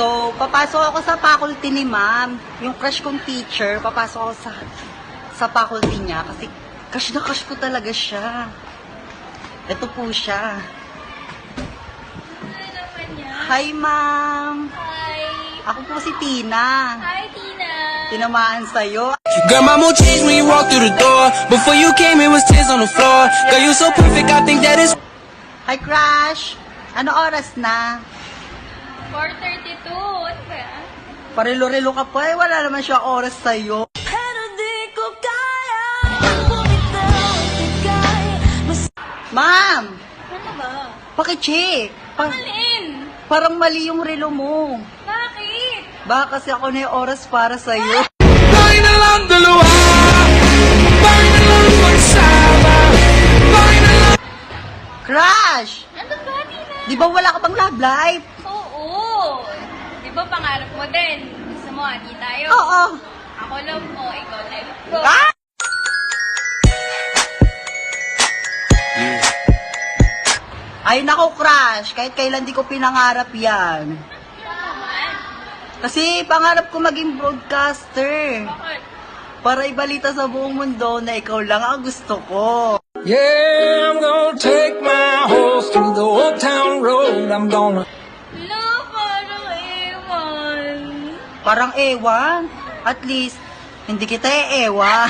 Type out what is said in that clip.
So, papasok ako sa faculty ni ma'am. Yung crush kong teacher, papasok ako sa sa faculty niya kasi crush na crush ko talaga siya. Ito po siya. Naman niya? Hi, ma'am. Hi. Ako po si Tina. Hi, Tina. Tinamaan sa'yo. Girl, my mood changed when you walked through the door. Before you came, it was tears on the floor. Girl, you so perfect, I think that is. Hi, crush. Ano oras na? 4.32. Ano ba yan? Parilo-rilo ka pa eh. Wala naman siya oras sa'yo. Pero di ko kaya bumitaw Mas Ma'am! Ano ba? Pakicheck. Pa- Alin? parang mali yung relo mo. Bakit? Baka kasi ako na yung oras para sa'yo. Bakit na lang dalawa? Bakit na lang magsama? Bakit na lang? Crush! Ano ba, Tina? Di ba wala ka pang love life? Ba pangarap mo din? Gusto mo, adi tayo? Oo. Ako love mo, ikaw life ko. Ah! Ay, nako, crush. Kahit kailan di ko pinangarap yan. Kasi pangarap ko maging broadcaster. Bakit? Para ibalita sa buong mundo na ikaw lang ang gusto ko. Yeah, I'm gonna take my horse through the old town road. I'm gonna. Parang ewan. At least, hindi kita eewan.